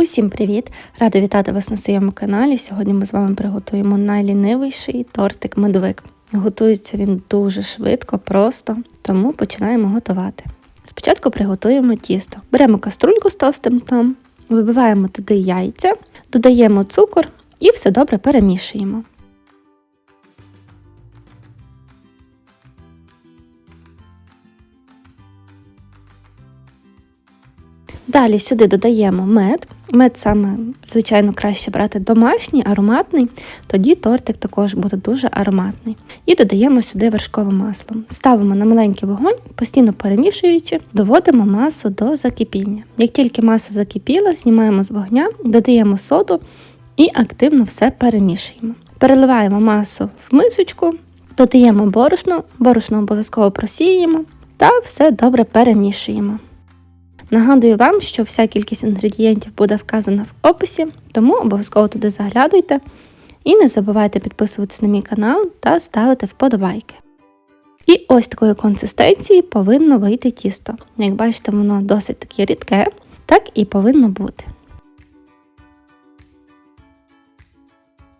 Усім привіт! Рада вітати вас на своєму каналі. Сьогодні ми з вами приготуємо найлінивіший тортик медовик. Готується він дуже швидко, просто, тому починаємо готувати. Спочатку приготуємо тісто. Беремо каструльку з товстим дном, вибиваємо туди яйця, додаємо цукор і все добре перемішуємо. Далі сюди додаємо мед. Мед саме, звичайно, краще брати домашній, ароматний, тоді тортик також буде дуже ароматний. І додаємо сюди вершкове масло. Ставимо на маленький вогонь, постійно перемішуючи, доводимо масу до закипіння. Як тільки маса закипіла, знімаємо з вогня, додаємо соду і активно все перемішуємо. Переливаємо масу в мисочку, додаємо борошно, борошно обов'язково просіємо та все добре перемішуємо. Нагадую вам, що вся кількість інгредієнтів буде вказана в описі, тому обов'язково туди заглядуйте. І не забувайте підписуватися на мій канал та ставити вподобайки. І ось такої консистенції повинно вийти тісто. Як бачите, воно досить таке рідке, так і повинно бути.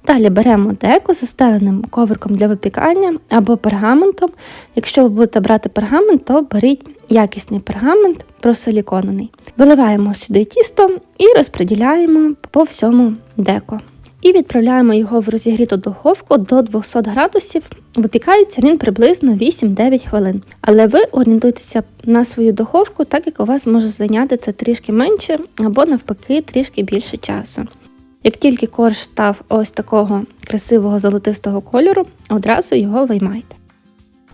Далі беремо деко застеленим ковриком для випікання або пергаментом. Якщо ви будете брати пергамент, то беріть якісний пергамент просиліконений. Виливаємо сюди тісто і розподіляємо по всьому деко. І відправляємо його в розігріту духовку до 200 градусів. Випікається він приблизно 8-9 хвилин. Але ви орієнтуйтеся на свою духовку, так як у вас може зайняти це трішки менше або навпаки трішки більше часу. Як тільки корж став ось такого красивого золотистого кольору, одразу його виймайте.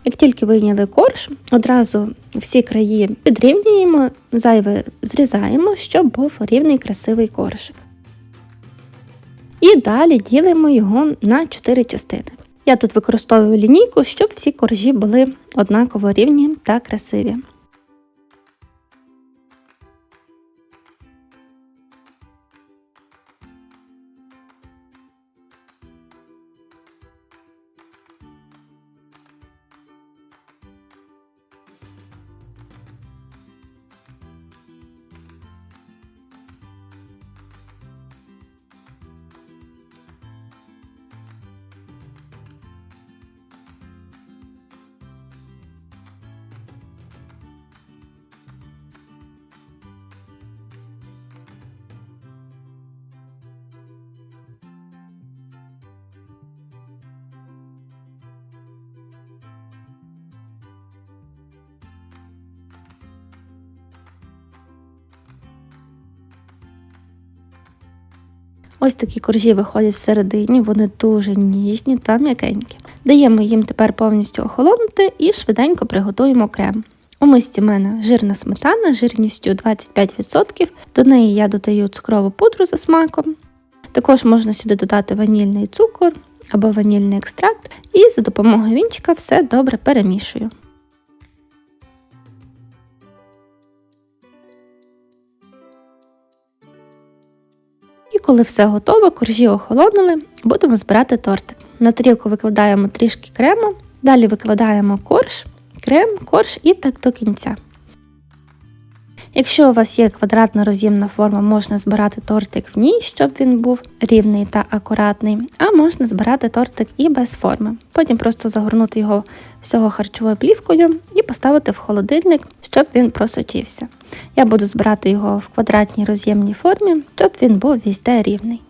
Як тільки вийняли корж, одразу всі краї підрівнюємо, зайве зрізаємо, щоб був рівний красивий коржик. І далі ділимо його на 4 частини. Я тут використовую лінійку, щоб всі коржі були однаково рівні та красиві. Ось такі коржі виходять всередині, вони дуже ніжні та м'якенькі. Даємо їм тепер повністю охолонути і швиденько приготуємо крем. У мисці в мене жирна сметана жирністю 25%, до неї я додаю цукрову пудру за смаком. Також можна сюди додати ванільний цукор або ванільний екстракт, і за допомогою вінчика все добре перемішую. Коли все готово, коржі охолонули, будемо збирати тортик. На тарілку викладаємо трішки крему, далі викладаємо корж, крем, корж і так до кінця. Якщо у вас є квадратна роз'ємна форма, можна збирати тортик в ній, щоб він був рівний та акуратний, а можна збирати тортик і без форми. Потім просто загорнути його всього харчовою плівкою і поставити в холодильник, щоб він просочився. Я буду збирати його в квадратній роз'ємній формі, щоб він був візде рівний.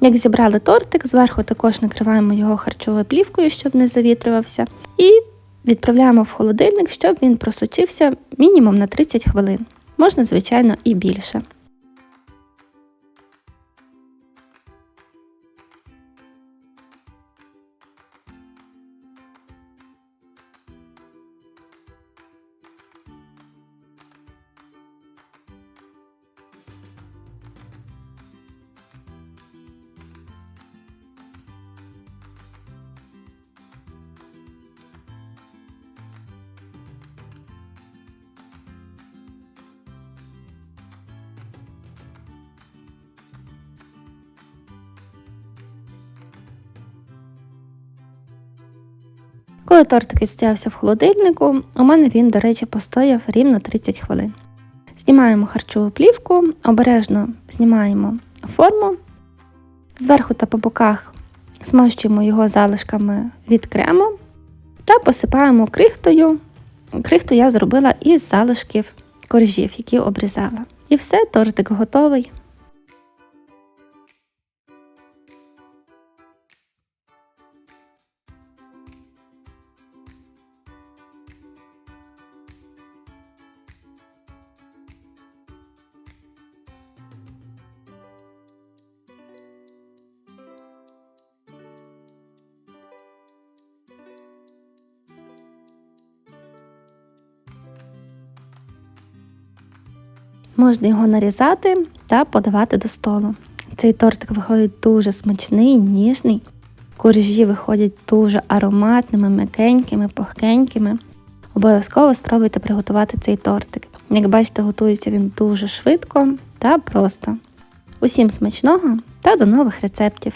Як зібрали тортик, зверху також накриваємо його харчовою плівкою, щоб не завітрювався, і відправляємо в холодильник, щоб він просочився мінімум на 30 хвилин можна, звичайно, і більше. Коли тортик відстоявся в холодильнику, у мене він, до речі, постояв рівно 30 хвилин. Знімаємо харчову плівку, обережно знімаємо форму. Зверху та по боках змащуємо його залишками від крему та посипаємо крихтою. Крихту я зробила із залишків коржів, які обрізала. І все, тортик готовий. Можна його нарізати та подавати до столу. Цей тортик виходить дуже смачний, ніжний. Коржі виходять дуже ароматними, м'якенькими, пухкенькими. Обов'язково спробуйте приготувати цей тортик. Як бачите, готується він дуже швидко та просто. Усім смачного та до нових рецептів!